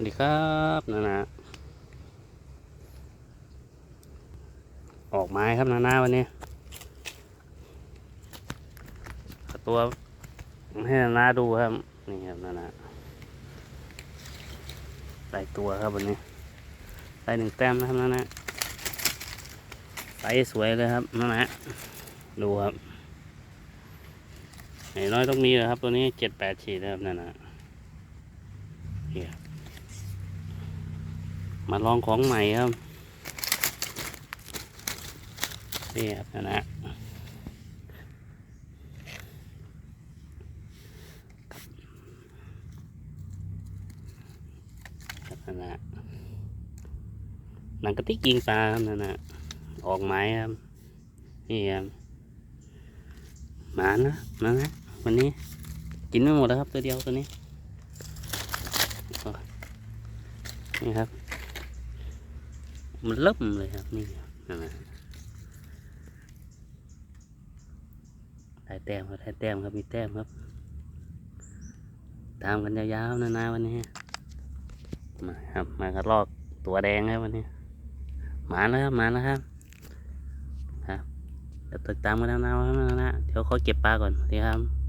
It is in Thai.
สวัสดีครับนานาออกไม้ครับนานาวันนี้เอตัวให้นานาดูครับ นี่ครับนานาได้ตัวครับวันนี้ได้หนึ่งแต้มนะครับนานาไซส์สวยเลยครับนานาดูครับอย่างน้อยต้องมีเลยครับ ตัวนี้เจ็ดแปดขีดนะครับนานานี่ครับ มาลองของใหม่ครับนี่ครับนะนะครับนะนะหนังกระติกยิงปลาครับนะนะออกไม้ครับนี่ครับหมานะนะนะวันนี้กินไม่หมดแล้วครับตัวเดียวตัวนี้นี่ครับ มันเริ่มเลยครับนี่นั่นนะได้แต้มครับได้แต้มครับมีแต้มครับ ตามกันยาวๆนะนะวันนี้มาครับมากระลอกตัวแดงครับวันนี้มาแล้วครับมาแล้วครับครับเดี๋ยวติดตามกันนะนะนะนะเดี๋ยวขอเก็บปลาก่อนดีครับ